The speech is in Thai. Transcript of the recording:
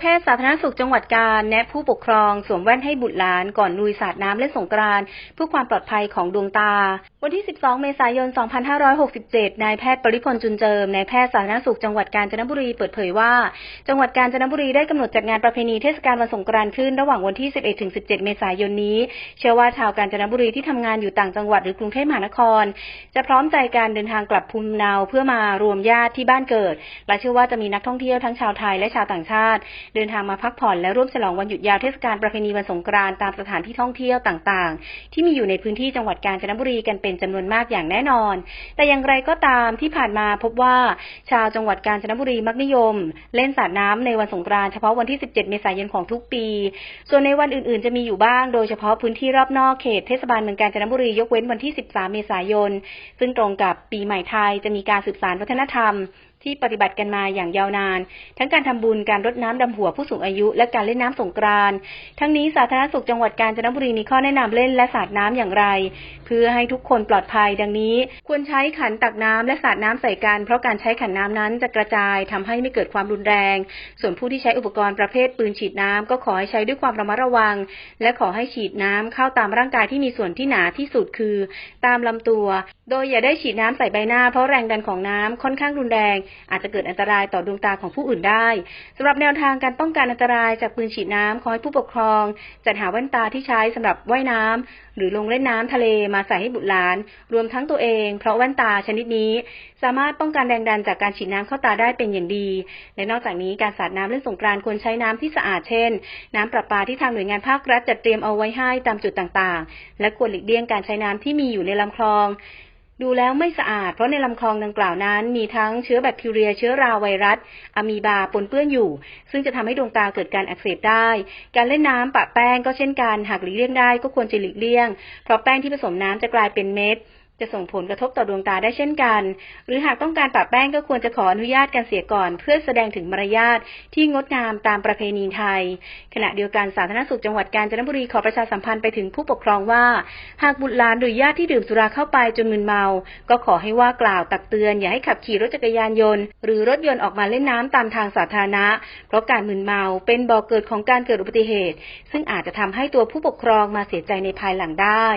แพทย์สาธารณสุขจังหวัดกาญแนะผู้ปกครองสวมแว่นให้บุตรหลานก่อนลุยสาดน้ำเล่นสงกรานต์เพื่อความปลอดภัยของดวงตา วันที่ 12 เมษายน 2567 นายแพทย์ปริพลจุนเจิมนายแพทย์สาธารณสุขจังหวัดกาญจนบุรีเปิดเผยว่า จังหวัดกาญจนบุรีได้กำหนดจัดงานประเพณีเทศกาลวันสงกรานต์ขึ้นระหว่างวันที่ 11-17 เมษายนนี้ เชื่อว่าชาวกาญจนบุรีที่ทำงานอยู่ต่างจังหวัดหรือกรุงเทพมหานคร จะพร้อมใจการเดินทางกลับภูมิเนาเพื่อมารวมญาติที่บ้านเกิด และเชื่อว่าจะมีนักท่องเที่ยวทั้งชาวไทยและชาวต่างชาติเดินทางมาพักผ่อนและร่วมฉลองวันหยุดยาวเทศกาลประเพณีวันสงกรานต์ตามสถานที่ท่องเที่ยวต่างๆ ที่มีอยู่ในพื้นที่จังหวัดกาญจนบุรีกันเป็นจำนวนมากอย่างแน่นอน แต่อย่างไรก็ตามที่ผ่านมาพบว่าชาวจังหวัดกาญจนบุรีมักนิยม เล่นสาดน้ำในวันสงกรานต์เฉพาะวันที่ 17 เมษายนของทุกปี ส่วนในวันอื่น ๆ จะมีอยู่บ้าง โดยเฉพาะพื้นที่รอบนอกเขตเทศบาลเมืองกาญจนบุรียกเว้นวันที่ 13 เมษายน ซึ่งตรงกับปีใหม่ไทยจะมีการสืบสานวัฒนธรรมที่ปฏิบัติกันมาอย่างยาวนาน ทั้งการทำบุญการรดน้ำดำหัวผู้สูงอายุ และการเล่นน้ำสงกรานต์ทั้งนี้สาธารณสุขจังหวัดกาญจนบุรีมีข้อแนะนำเล่นและสาดน้ำอย่างไร เพื่อให้ทุกคนปลอดภัยดังนี้ ควรใช้ขันตักน้ำและสาดน้ำใส่กันเพราะการใช้ขันน้ำนั้นจะกระจายทำให้ไม่เกิดความรุนแรง ส่วนผู้ที่ใช้อุปกรณ์ประเภทปืนฉีดน้ำก็ขอให้ใช้ด้วยความระมัดระวัง และขอให้ฉีดน้ำเข้าตามร่างกายที่มีส่วนที่หนาที่สุดคือ ตามลำตัว โดยอย่าได้ฉีดน้ำใส่ใบหน้าเพราะแรงดันของน้ำค่อนข้างรุนแรงอาจจะเกิดอันตรายต่อดวงตาของผู้อื่นได้สำหรับแนวทางการป้องกันอันตรายจากปืนฉีดน้ำขอให้ผู้ปกครอง จัดหาแว่นตาที่ใช้สำหรับว่ายน้ำหรือลงเล่นน้ำทะเลมาใส่ให้บุตรหลาน รวมทั้งตัวเอง เพราะแว่นตาชนิดนี้ สามารถป้องกันแรงดันจากการฉีดน้ำเข้าตาได้เป็นอย่างดี และนอกจากนี้การสาดน้ำเล่นสงกรานต์ควรใช้น้ำที่สะอาดเช่น น้ำประปาที่ทางหน่วยงานภาครัฐจัดเตรียมเอาไว้ให้ตามจุดต่างๆ และควรหลีกเลี่ยงการใช้น้ำที่มีอยู่ในลำคลอง ดูแล้วไม่สะอาด เพราะในลำคลองดังกล่าวนั้น มีทั้งเชื้อแบคทีเรีย เชื้อราไวรัส อะมีบาปนเปื้อนอยู่ ซึ่งจะทำให้ดวงตาเกิดการอักเสบได้ การเล่นน้ำปะแป้งก็เช่นกัน หากหลีกเลี่ยงได้ก็ควรจะหลีกเลี่ยง เพราะแป้งที่ผสมน้ำจะกลายเป็นเม็ด จะส่งผลกระทบต่อดวงตาได้เช่นกัน หรือหากต้องการปะแป้งก็ควรจะขออนุญาตกันเสียก่อน เพื่อแสดงถึงมารยาทที่งดงามตามประเพณีไทย ขณะเดียวกันสาธารณสุขจังหวัดกาญจนบุรีขอประชาสัมพันธ์ไปถึงผู้ปกครองว่า หากบุตรหลานหรือญาติที่ดื่มสุราเข้าไปจนมึนเมา ก็ขอให้ว่ากล่าวตักเตือน อย่าให้ขับขี่รถจักรยานยนต์ หรือรถยนต์ออกมาเล่นน้ำตามทางสาธารณะ เพราะการมึนเมาเป็นบ่อกเกิดของการเกิดอุบัติเหตุ ซึ่งอาจจะทำให้ตัวผู้ปกครองมาเสียใจในภายหลังได้